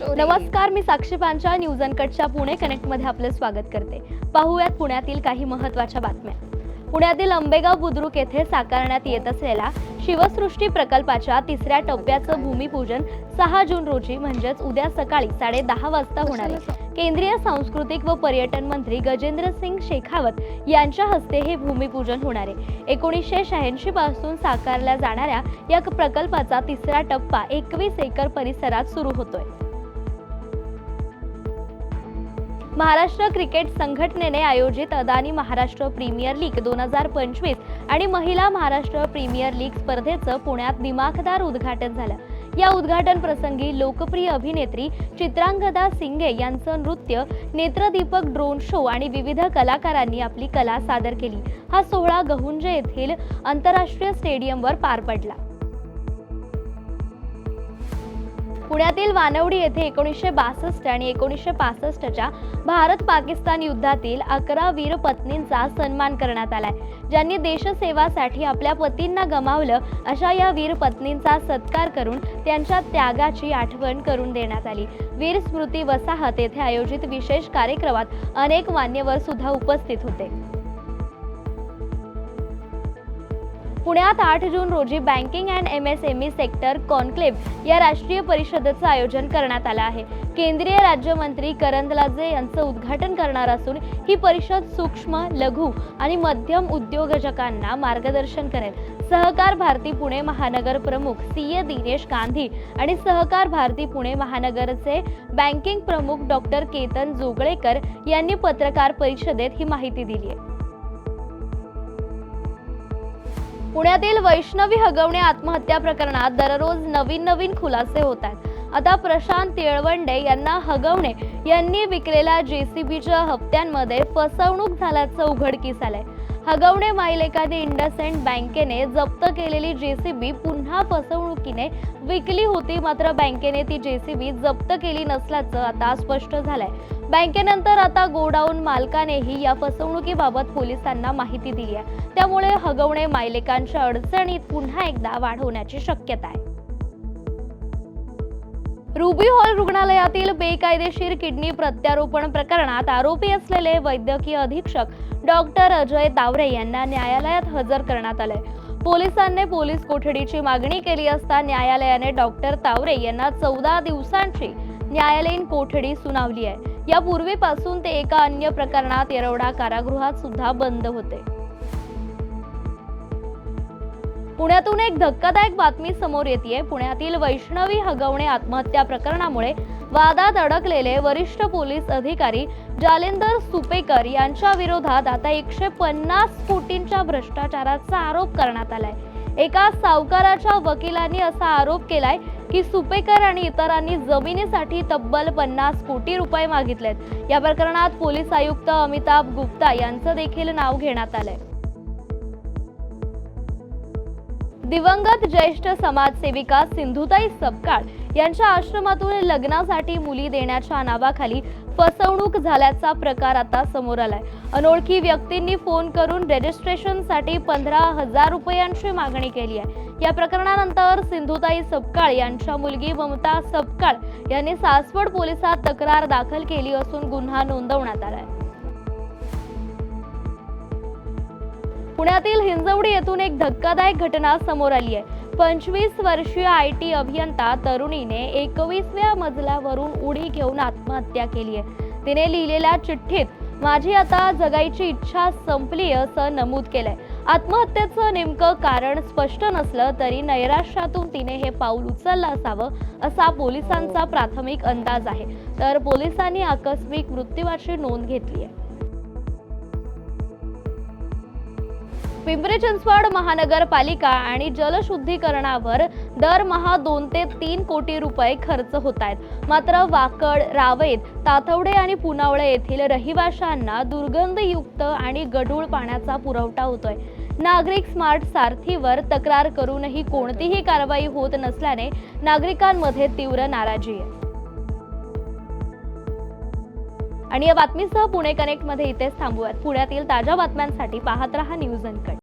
नमस्कार मी साक्षी पांचा न्यूज अनकटच्या पुणे कनेक्टमध्ये आपले स्वागत करते. पाहूयात पुण्यातील काही महत्त्वाच्या बातम्या. पुण्यातील आंबेगाव बुद्रुक येथे साकारण्यात येत असलेल्या शिवसृष्टी प्रकल्पाच्या तिसऱ्या टप्प्याचं भूमिपूजन सहा जून रोजी म्हणजेच उद्या सकाळी साडे दहा वाजता होणार आहे. केंद्रीय सांस्कृतिक व पर्यटन मंत्री गजेंद्र सिंग शेखावत यांच्या हस्ते हे भूमिपूजन होणार आहे. एकोणीसशे शहाऐंशी पासून साकारल्या जाणाऱ्या या प्रकल्पाचा तिसरा टप्पा एकवीस एकर परिसरात सुरू होतोय. महाराष्ट्र क्रिकेट संघटनेने आयोजित अदानी महाराष्ट्र प्रीमियर लीग दोन हजार पंचवीस आणि महिला महाराष्ट्र प्रीमियर लीग स्पर्धेचं पुण्यात दिमाखदार उद्घाटन झालं. या उद्घाटन प्रसंगी लोकप्रिय अभिनेत्री चित्रांगदा सिंगे यांचं नृत्य नेत्रदीपक ड्रोन शो आणि विविध कलाकारांनी आपली कला सादर केली. हा सोहळा गहुंजे येथील आंतरराष्ट्रीय स्टेडियमवर पार पडला. पुण्यातील वानवडी येथे एकोणीसशे बासष्ट आणि एकोणीसशे पासष्टच्या भारत पाकिस्तान युद्धातील अकरा वीर पत्नींचा सन्मान करण्यात आलाय. ज्यांनी देशसेवासाठी आपल्या पतींना गमावलं अशा या वीर पत्नींचा सत्कार करून त्यांच्या त्यागाची आठवण करून देण्यात आली. वीर स्मृती वसाहत येथे आयोजित विशेष कार्यक्रमात अनेक मान्यवर सुद्धा उपस्थित होते. पुण्यात आठ जून रोजी banking and M S M E sector conclave या राष्ट्रीय परिषदेचं आयोजन करण्यात आलं आहे. केंद्रीय राज्यमंत्री करंदलाजे यांचं उद्घाटन करणार असून ही परिषद सूक्ष्म लघु आणि मध्यम उद्योजकांना मार्गदर्शन करेल. सहकार भारती पुणे महानगर प्रमुख सी ए दिनेश गांधी आणि सहकार भारती पुणे महानगरचे बँकिंग प्रमुख डॉक्टर केतन जोगळेकर यांनी पत्रकार परिषदेत ही माहिती दिली आहे. पुण्यातील वैष्णवी हगवणे आत्महत्या प्रकरणात दररोज नवीन नवीन खुलासे होत आहेत. आता प्रशांत येळवंडे यांना हगवणे यांनी विकलेल्या जेसीबीच्या हप्त्यांमध्ये फसवणूक झाल्याचं उघडकीस आलंय. हगवणे माईलेकाने इंडसेंड बँकेने जप्त केलेली जेसीबी पुन्हा फसवणुकीने विकली होती मात्र बँकेने ती जेसीबी जप्त केली नसल्याचं आता स्पष्ट झालंय. बँकेनंतर आता गोडाऊन मालकानेही या फसवणुकीबाबत पोलिसांना माहिती दिली आहे. त्यामुळे हगवणे मायलेकांच्या अडचणीत पुन्हा एकदा वाढवण्याची शक्यता आहे. रुबी हॉल रुग्णालयातील बेकायदेशीर किडनी प्रत्यारोपण प्रकरणात आरोपी असलेले वैद्यकीय अधीक्षक डॉक्टर अजय तावरे यांना न्यायालयात हजर करण्यात आलंय. पोलिसांनी पोलीस कोठडीची मागणी केली असता न्यायालयाने डॉक्टर तावरे यांना चौदा दिवसांची न्यायालयीन कोठडी सुनावली आहे. यापूर्वीपासून ते एका अन्य प्रकरणात येरवडा कारागृहात सुद्धा बंद होते. पुण्यातून एक धक्कादायक बातमी समोर येते पुण्यातील वैष्णवी हगवणे आत्महत्या प्रकरणामुळे वादात अडकलेले वरिष्ठ पोलीस अधिकारी जालेंदर सुपेकर यांच्या विरोधात आता एकशे पन्नास कोटींच्या भ्रष्टाचाराचा आरोप करण्यात आलाय. एका सावकाराच्या वकिलांनी असा आरोप केलाय की सुपेकर आणि इतरांनी जमिनीसाठी तब्बल पन्नास कोटी रुपये मागितलेत. या प्रकरणात पोलीस आयुक्त अमिताभ गुप्ता यांचं देखील नाव घेण्यात आलंय. दिवंगत ज्येष्ठ समाजसेविका सिंधुताई सपकाळ यांच्या आश्रमातून लग्नासाठी मुली देण्याच्या नावाखाली फसवणूक झाल्याचा प्रकार आता समोर आलाय. अनोळखी व्यक्तींनी फोन करून रजिस्ट्रेशनसाठी पंधरा हजार रुपयांची मागणी केली आहे. या प्रकरणानंतर सिंधुताई सपकाळ यांच्या मुलगी ममता सपकाळ यांनी सासवड पोलिसात तक्रार दाखल केली असून गुन्हा नोंदवण्यात आलाय. पुण्यातील हिंजवडी येथून एक धक्कादायक घटना समोर आली आहे. पंचवीस वर्षीय आय टी अभियंता तरुणीने एकवीसव्या मजल्यावरून उडी घेऊन आत्महत्या केली आहे. तिने लिहिलेल्या चिठ्ठीत माझी आता जगायची इच्छा संपली असं नमूद केलंय. आत्महत्येचं नेमकं कारण स्पष्ट नसलं तरी नैराश्यातून तिने हे पाऊल उचललं असावं असा पोलिसांचा प्राथमिक अंदाज आहे. तर पोलिसांनी आकस्मिक मृत्यूवाची नोंद घेतली आहे. पिंपरी चिंचवड महानगरपालिका आणि जलशुद्धीकरणावर दरमहा दोन ते तीन कोटी रुपये खर्च होत आहेत. मात्र वाकड रावेत तातवडे आणि पुनावळे येथील रहिवाशांना दुर्गंधयुक्त आणि गढूळ पाण्याचा पुरवठा होतोय. नागरिक स्मार्ट सारथीवर तक्रार करूनही कोणतीही कारवाई होत नसल्याने नागरिकांमध्ये तीव्र नाराजी आहे. आणि या बातमीसह पुणे कनेक्टमध्ये इथेच थांबूयात. पुण्यातील ताज्या बातम्यांसाठी पाहत रहा न्यूज अनकट.